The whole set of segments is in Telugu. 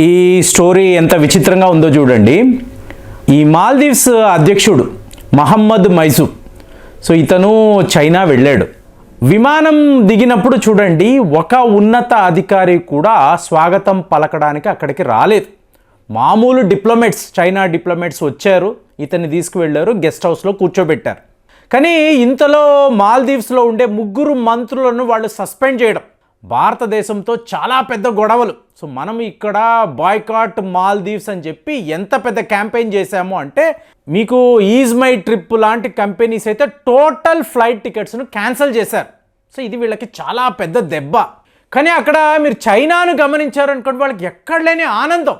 ఈ స్టోరీ ఎంత విచిత్రంగా ఉందో చూడండి. ఈ మాల్దీవ్స్ అధ్యక్షుడు మహమ్మద్ మైసూర్. సో ఇతను చైనా వెళ్ళాడు. విమానం దిగినప్పుడు చూడండి ఒక ఉన్నత అధికారి కూడా స్వాగతం పలకడానికి అక్కడికి రాలేదు. మామూలు డిప్లొమేట్స్ చైనా డిప్లొమేట్స్ వచ్చారు ఇతన్ని తీసుకువెళ్ళారు గెస్ట్ హౌస్లో కూర్చోబెట్టారు. కానీ ఇంతలో మాల్దీవ్స్లో ఉండే ముగ్గురు మంత్రులను వాళ్ళు సస్పెండ్ చేయడం. భారతదేశంతో చాలా పెద్ద గొడవలు. సో మనం ఇక్కడ బాయ్కాట్ మాల్దీవ్స్ అని చెప్పి ఎంత పెద్ద క్యాంపెయిన్ చేశాము అంటే మీకు ఈజ్ మై ట్రిప్ లాంటి కంపెనీస్ అయితే టోటల్ ఫ్లైట్ టికెట్స్ను క్యాన్సిల్ చేశారు. సో ఇది వీళ్ళకి చాలా పెద్ద దెబ్బ. కానీ అక్కడ మీరు చైనాను గమనించారనుకోండి వాళ్ళకి ఎక్కడ లేని ఆనందం.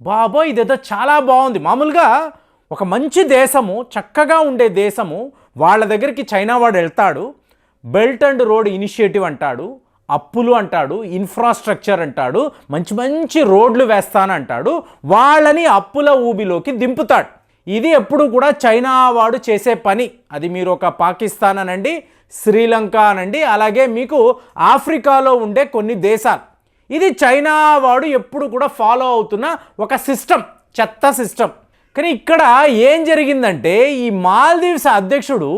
బాబోయ్ ఇదేదో చాలా బాగుంది. మామూలుగా ఒక మంచి దేశము చక్కగా ఉండే దేశము వాళ్ళ దగ్గరికి చైనా వాడు వెళ్తాడు బెల్ట్ అండ్ రోడ్ ఇనిషియేటివ్ అంటాడు అప్పులు అంటాడు ఇన్ఫ్రాస్ట్రక్చర్ అంటాడు మంచి మంచి రోడ్లు వేస్తానంటాడు వాళ్ళని అప్పుల ఊబిలోకి దింపుతాడు. ఇది ఎప్పుడు కూడా చైనా వాడు చేసే పని. అది మీరు ఒక పాకిస్తాన్ అనండి శ్రీలంక అనండి అలాగే మీకు ఆఫ్రికాలో ఉండే కొన్ని దేశాలు. ఇది చైనా వాడు ఎప్పుడు కూడా ఫాలో అవుతున్న ఒక సిస్టమ్ చెత్త సిస్టమ్ కానీ ఇక్కడ ఏం జరిగిందంటే ఈ మాల్దీవ్స్ అధ్యక్షుడు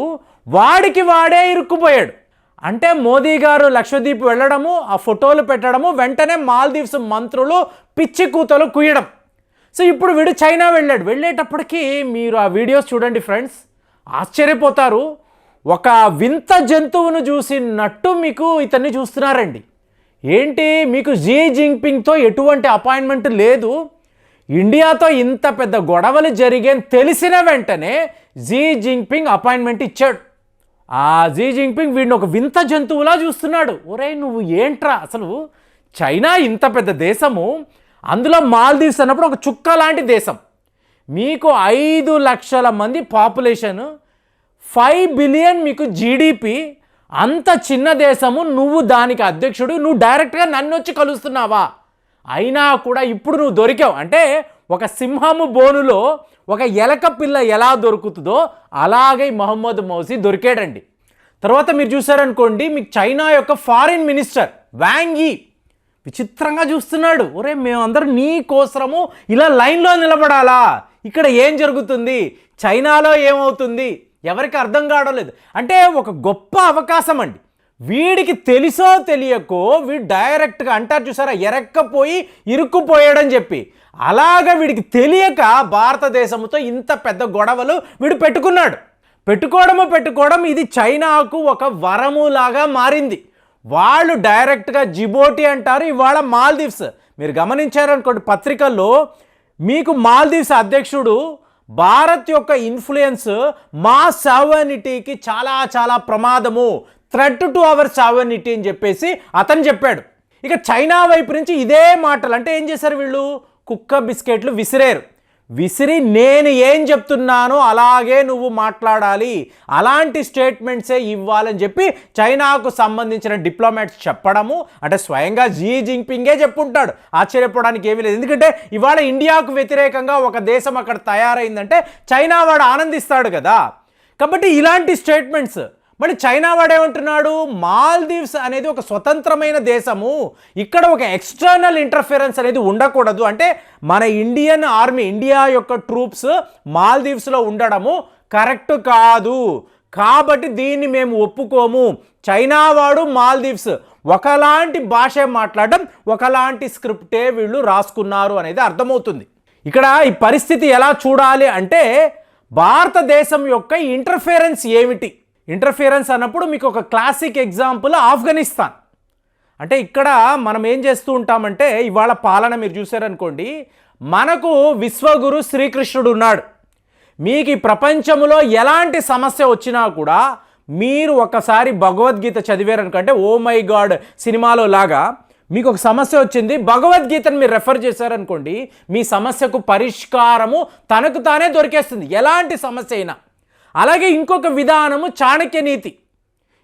వాడికి వాడే ఇరుక్కుపోయాడు. అంటే మోదీ గారు లక్షద్వీప్ వెళ్ళడము ఆ ఫోటోలు పెట్టడము వెంటనే మాల్దీవ్స్ మంత్రులు పిచ్చి కూతలు కుయ్యడం. సో ఇప్పుడు వీడు చైనా వెళ్ళాడు. వెళ్ళేటప్పటికీ మీరు ఆ వీడియోస్ చూడండి ఫ్రెండ్స్. ఆశ్చర్యపోతారు. ఒక వింత జంతువును చూసినట్టు మీకు ఇతన్ని చూస్తున్నారండి. ఏంటి? మీకు జీ జింగ్పింగ్తో ఎటువంటి అపాయింట్మెంట్ లేదు. ఇండియాతో ఇంత పెద్ద గొడవలు జరిగాయని తెలిసిన వెంటనే జీ జింగ్పింగ్ అపాయింట్మెంట్ ఇచ్చాడు. ఆ జీ జింగ్పింగ్ వీడిని ఒక వింత జంతువులా చూస్తున్నాడు. ఒరే నువ్వు ఏంట్రా? అసలు చైనా ఇంత పెద్ద దేశము అందులో మాల్దీవ్స్ అన్నప్పుడు ఒక చుక్క లాంటి దేశం. మీకు ఐదు లక్షల మంది పాపులేషన్ ఫైవ్ బిలియన్ మీకు జీడిపి అంత చిన్న దేశము నువ్వు దానికి అధ్యక్షుడు నువ్వు డైరెక్ట్గా నన్ను వచ్చి కలుస్తున్నావా? అయినా కూడా ఇప్పుడు నువ్వు దొరికావు. అంటే ఒక సింహము బోనులో ఒక ఎలక పిల్ల ఎలా దొరుకుతుందో అలాగే మహమ్మద్ మౌసీ దొరికాడండి. తర్వాత మీరు చూసారనుకోండి మీకు చైనా యొక్క ఫారిన్ మినిస్టర్ వాంగి విచిత్రంగా చూస్తున్నాడు. ఒరే మేమందరం నీ కోసరము ఇలా లైన్లో నిలబడాలా? ఇక్కడ ఏం జరుగుతుంది? చైనాలో ఏమవుతుంది? ఎవరికి అర్థం కావడం లేదు. అంటే ఒక గొప్ప అవకాశం అండి. వీడికి తెలుసో తెలియకో వీడు డైరెక్ట్గా అంటారు చూసారా ఎరక్కపోయి ఇరుక్కుపోయాడని చెప్పి. అలాగ వీడికి తెలియక భారతదేశంతో ఇంత పెద్ద గొడవలు వీడు పెట్టుకున్నాడు. పెట్టుకోవడము పెట్టుకోవడం ఇది చైనాకు ఒక వరము లాగా మారింది. వాళ్ళు డైరెక్ట్గా జిబోటి అంటారు ఇవాళ మాల్దీవ్స్. మీరు గమనించారనుకోండి పత్రికల్లో మీకు మాల్దీవ్స్ అధ్యక్షుడు భారత్ యొక్క ఇన్ఫ్లుయెన్స్ మా సావర్నిటీకి చాలా చాలా ప్రమాదము. థ్రెట్ టు అవర్ సావర్నిటీ అని చెప్పేసి అతను చెప్పాడు. ఇక చైనా వైపు నుంచి ఇదే మాటలు అంటే ఏం చేశారు వీళ్ళు? కుక్క బిస్కెట్లు విసిరేరు. విసిరి నేను ఏం చెప్తున్నానో అలాగే నువ్వు మాట్లాడాలి. అలాంటి స్టేట్మెంట్సే ఇవ్వాలని చెప్పి చైనాకు సంబంధించిన డిప్లొమాట్స్ చెప్పడము అంటే స్వయంగా జీ జింగ్పింగే చెప్పుంటాడు. ఆశ్చర్యపోవడానికి ఏమీ లేదు. ఎందుకంటే ఇవాళ ఇండియాకు వ్యతిరేకంగా ఒక దేశం అక్కడ తయారైందంటే చైనా వాడు ఆనందిస్తాడు కదా. కాబట్టి ఇలాంటి స్టేట్మెంట్స్ మళ్ళీ చైనా వాడేమంటున్నాడు? మాల్దీవ్స్ అనేది ఒక స్వతంత్రమైన దేశము. ఇక్కడ ఒక ఎక్స్టర్నల్ ఇంటర్ఫిరెన్స్ అనేది ఉండకూడదు. అంటే మన ఇండియన్ ఆర్మీ ఇండియా యొక్క ట్రూప్స్ మాల్దీవ్స్లో ఉండడము కరెక్ట్ కాదు. కాబట్టి దీన్ని మేము ఒప్పుకోము. చైనా వాడు మాల్దీవ్స్. ఒకలాంటి భాష మాట్లాడడం ఒకలాంటి స్క్రిప్టే వీళ్ళు రాసుకున్నారు అనేది అర్థమవుతుంది. ఇక్కడ ఈ పరిస్థితి ఎలా చూడాలి అంటే భారతదేశం యొక్క ఇంటర్ఫిరెన్స్ ఏమిటి? ఇంటర్ఫిరెన్స్ అన్నప్పుడు మీకు ఒక క్లాసిక్ ఎగ్జాంపుల్ ఆఫ్ఘనిస్తాన్. అంటే ఇక్కడ మనం ఏం చేస్తూ ఉంటామంటే ఇవాళ పాలన మీరు చూసారనుకోండి మనకు విశ్వగురు శ్రీకృష్ణుడు ఉన్నాడు. మీకు ఈ ప్రపంచంలో ఎలాంటి సమస్య వచ్చినా కూడా మీరు ఒకసారి భగవద్గీత చదివారనుకంటే ఓ మై గాడ్ సినిమాలో లాగా మీకు ఒక సమస్య వచ్చింది భగవద్గీతను మీరు రెఫర్ చేశారనుకోండి మీ సమస్యకు పరిష్కారము తనకు తానే దొరికేస్తుంది. ఎలాంటి సమస్య అయినా. అలాగే ఇంకొక విధానము చాణక్య నీతి.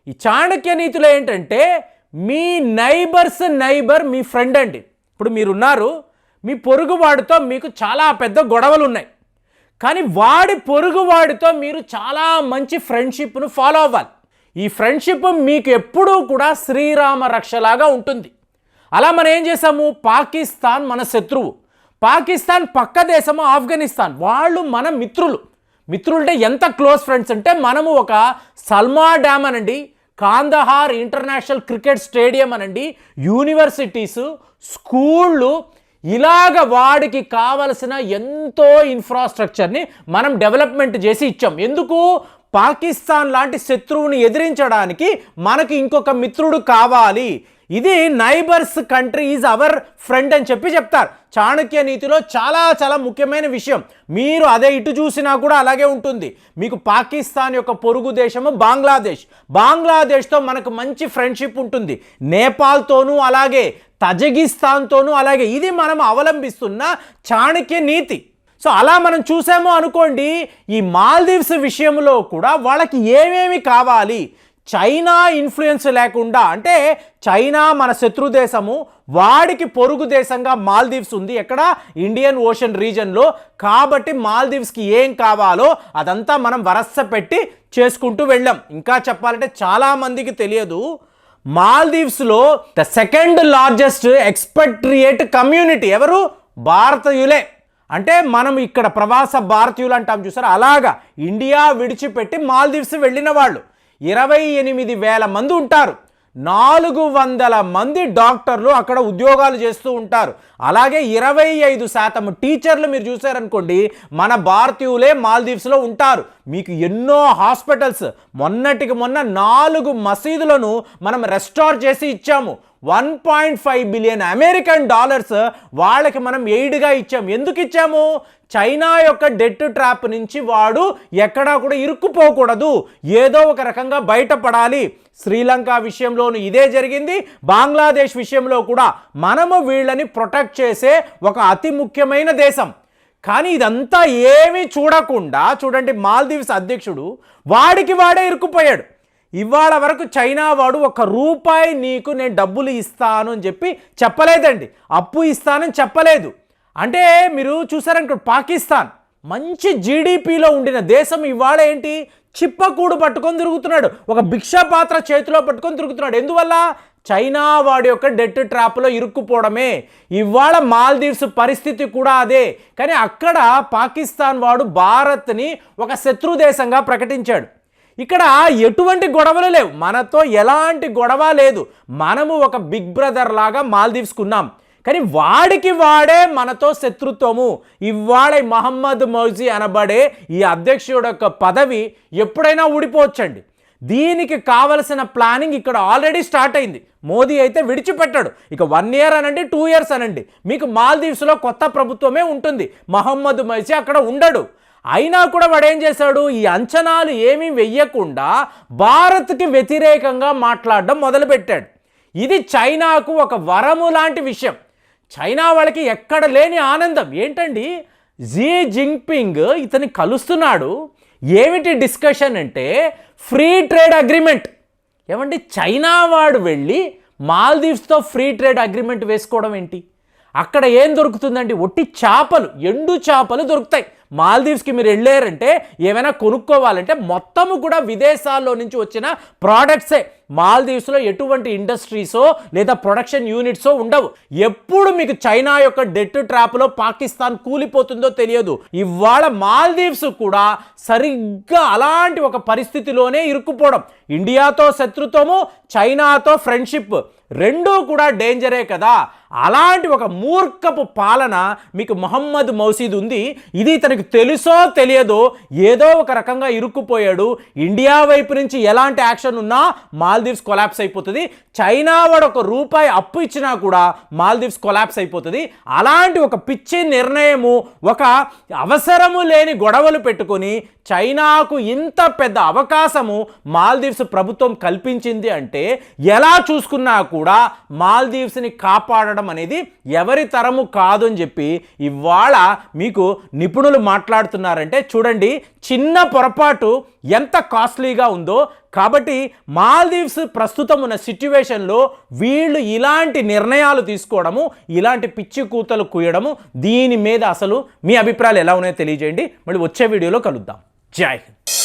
ఈ చాణక్య నీతిలో ఏంటంటే మీ నైబర్స్ నైబర్ మీ ఫ్రెండ్ అండి. ఇప్పుడు మీరున్నారు మీ పొరుగువాడితో మీకు చాలా పెద్ద గొడవలు ఉన్నాయి కానీ వాడి పొరుగువాడితో మీరు చాలా మంచి ఫ్రెండ్షిప్ను ఫాలో అవ్వాలి. ఈ ఫ్రెండ్షిప్ మీకు ఎప్పుడూ కూడా శ్రీరామ రక్షలాగా ఉంటుంది. అలా మనం ఏం చేసాము పాకిస్తాన్ మన శత్రువు. పాకిస్తాన్ పక్క దేశము ఆఫ్ఘనిస్తాన్. వాళ్ళు మన మిత్రులు. మిత్రులంటే ఎంత క్లోజ్ ఫ్రెండ్స్ అంటే మనము ఒక సల్మా డ్యామ్ అనండి కాందహార్ ఇంటర్నేషనల్ క్రికెట్ స్టేడియం అనండి యూనివర్సిటీస్ స్కూళ్ళు ఇలాగ వాడికి కావలసిన ఎంతో ఇన్ఫ్రాస్ట్రక్చర్ని మనం డెవలప్మెంట్ చేసి ఇచ్చాం. ఎందుకు? పాకిస్తాన్ లాంటి శత్రువుని ఎదిరించడానికి మనకి ఇంకొక మిత్రుడు కావాలి. ఇది neighbours country is our friend అని చెప్పి చెప్తారు. చాణక్య నీతిలో చాలా చాలా ముఖ్యమైన విషయం. మీరు అదే ఇటు చూసినా కూడా అలాగే ఉంటుంది. మీకు పాకిస్తాన్ యొక్క పొరుగు దేశము బంగ్లాదేశ్. బంగ్లాదేశ్తో మనకు మంచి ఫ్రెండ్షిప్ ఉంటుంది. నేపాల్తోనూ అలాగే తజకిస్తాన్తోనూ అలాగే. ఇది మనం అవలంబిస్తున్న చాణక్య నీతి. సో అలా మనం చూసామో అనుకోండి ఈ మాల్దీవ్స్ విషయంలో కూడా వాళ్ళకి ఏమేమి కావాలి? చైనా ఇన్ఫ్లుయెన్స్ లేకుండా అంటే చైనా మన శత్రు దేశము వాడికి పొరుగు దేశంగా మాల్దీవ్స్ ఉంది ఎక్కడ? ఇండియన్ ఓషన్ రీజన్లో. కాబట్టి మాల్దీవ్స్కి ఏం కావాలో అదంతా మనం వరస పెట్టి చేసుకుంటూ వెళ్ళాం. ఇంకా చెప్పాలంటే చాలామందికి తెలియదు. మాల్దీవ్స్లో the second largest expatriate community ఎవరు? భారతీయులే. అంటే మనం ఇక్కడ ప్రవాస భారతీయులు అంటాం చూసారు? అలాగా ఇండియా విడిచిపెట్టి మాల్దీవ్స్ వెళ్ళిన వాళ్ళు. ఇరవై ఎనిమిది వేల మంది ఉంటారు. నాలుగు వందల మంది డాక్టర్లు అక్కడ ఉద్యోగాలు చేస్తూ ఉంటారు. అలాగే ఇరవై ఐదు శాతం టీచర్లు మీరు చూసారనుకోండి మన భారతీయులే మాల్దీవ్స్లో ఉంటారు. మీకు ఎన్నో హాస్పిటల్స్ మొన్నటికి మొన్న నాలుగు మసీదులను మనం రెస్టార్ చేసి ఇచ్చాము. One point five billion American dollars వాళ్ళకి మనం ఎయిడ్గా ఇచ్చాము ఎందుకు ఇచ్చాము? చైనా యొక్క డెట్ ట్రాప్ నుంచి వాడు ఎక్కడా కూడా ఇరుక్కుపోకూడదు. ఏదో ఒక రకంగా బయటపడాలి. శ్రీలంక విషయంలోనూ ఇదే జరిగింది. బంగ్లాదేశ్ విషయంలో కూడా మనము వీళ్ళని ప్రొటెక్ట్ చేసే ఒక అతి ముఖ్యమైన దేశం. కానీ ఇదంతా ఏమీ చూడకుండా చూడండి మాల్దీవ్స్ అధ్యక్షుడు వాడికి వాడే ఇరుక్కుపోయాడు. ఇవాళ వరకు చైనా వాడు ఒక రూపాయి నీకు నేను డబ్బులు ఇస్తాను అని చెప్పి చెప్పలేదండి. అప్పు ఇస్తానని చెప్పలేదు. అంటే మీరు చూసారంటే పాకిస్తాన్ మంచి జీడిపిలో ఉండిన దేశం ఇవాళ ఏంటి? చిప్పకూడు పట్టుకొని తిరుగుతున్నాడు. ఒక భిక్షా పాత్ర చేతిలో పట్టుకొని తిరుగుతున్నాడు. ఎందువల్ల? చైనా వాడి యొక్క డెట్ ట్రాప్లో ఇరుక్కుపోవడమే. ఇవాళ మాల్దీవ్స్ పరిస్థితి కూడా అదే. కానీ అక్కడ పాకిస్తాన్ వాడు భారత్ని ఒక శత్రు దేశంగా ప్రకటించాడు. ఇక్కడ ఎటువంటి గొడవలు లేవు. మనతో ఎలాంటి గొడవ లేదు. మనము ఒక బిగ్ బ్రదర్ లాగా మాల్దీవ్స్కున్నాం కానీ వాడికి వాడే మనతో శత్రుత్వము. ఇవాళ మహమ్మద్ మౌజీ అనబడే ఈ అధ్యక్షుడు యొక్క పదవి ఎప్పుడైనా ఊడిపోవచ్చండి. దీనికి కావలసిన ప్లానింగ్ ఇక్కడ ఆల్రెడీ స్టార్ట్ అయింది. మోదీ అయితే విడిచిపెట్టాడు. ఇక వన్ ఇయర్ అనండి టూ ఇయర్స్ అనండి. మీకు మాల్దీవ్స్లో కొత్త ప్రభుత్వమే ఉంటుంది. మహమ్మద్ మైసీ అక్కడ ఉండడు. అయినా కూడా వాడు ఏం చేశాడు? ఈ అంచనాలు ఏమీ వెయ్యకుండా భారత్కి వ్యతిరేకంగా మాట్లాడడం మొదలుపెట్టాడు. ఇది చైనాకు ఒక వరము లాంటి విషయం. చైనా వాళ్ళకి ఎక్కడ లేని ఆనందం. ఏంటండి? జీ జింగ్పింగ్ ఇతని కలుస్తున్నాడు. ఏమిటి డిస్కషన్ అంటే ఫ్రీ ట్రేడ్ అగ్రిమెంట్. ఏమండి? చైనా వాడు వెళ్ళి మాల్దీవ్స్తో ఫ్రీ ట్రేడ్ అగ్రిమెంట్ వేసుకోవడం ఏంటి? అక్కడ ఏం దొరుకుతుందండి? ఒట్టి చేపలు ఎండు చేపలు దొరుకుతాయి. మాల్దీవ్స్కి మీరు వెళ్ళారంటే ఏమైనా కొనుక్కోవాలంటే మొత్తము కూడా విదేశాల్లో నుంచి వచ్చిన ప్రోడక్ట్సే మాల్దీవ్స్లో ఎటువంటి ఇండస్ట్రీసో లేదా ప్రొడక్షన్ యూనిట్సో ఉండవు. ఎప్పుడు మీకు చైనా యొక్క డెట్ ట్రాప్లో పాకిస్తాన్ కూలిపోతుందో తెలియదు. ఇవాళ మాల్దీవ్స్ కూడా సరిగ్గా అలాంటి ఒక పరిస్థితిలోనే ఇరుక్కుపోవడం. ఇండియాతో శత్రుత్వము చైనాతో ఫ్రెండ్షిప్ రెండూ కూడా డేంజరే కదా. అలాంటి ఒక మూర్ఖపు పాలన మీకు మొహమ్మద్ మౌసీద్ ఉంది. ఇది తనకు తెలుసో తెలియదో ఏదో ఒక రకంగా ఇరుక్కుపోయాడు. ఇండియా వైపు నుంచి ఎలాంటి యాక్షన్ ఉన్నా మాల్దీవ్స్ కొలాప్స్ అయిపోతుంది. చైనా వాడు ఒక రూపాయి అప్పు ఇచ్చినా కూడా మాల్దీవ్స్ కొలాప్స్ అయిపోతుంది. అలాంటి ఒక పిచ్చి నిర్ణయము ఒక అవసరము లేని గొడవలు పెట్టుకొని చైనాకు ఇంత పెద్ద అవకాశము మాల్దీవ్స్ ప్రభుత్వం కల్పించింది అంటే ఎలా చూసుకున్నా కూడా మాల్దీవ్స్ని కాపాడడం అనేది ఎవరి తరము కాదు అని చెప్పి ఇవాళ మీకు నిపుణులు మాట్లాడుతున్నారంటే చూడండి చిన్న పొరపాటు ఎంత కాస్ట్లీగా ఉందో. కాబట్టి మాల్దీవ్స్ ప్రస్తుతం ఉన్న సిట్యువేషన్లో వీళ్ళు ఇలాంటి నిర్ణయాలు తీసుకోవడము ఇలాంటి పిచ్చి కూతలు కూయడము దీని మీద అసలు మీ అభిప్రాయాలు ఎలా ఉన్నాయో తెలియజేయండి. మళ్ళీ వచ్చే వీడియోలో కలుద్దాం. జై హింద్.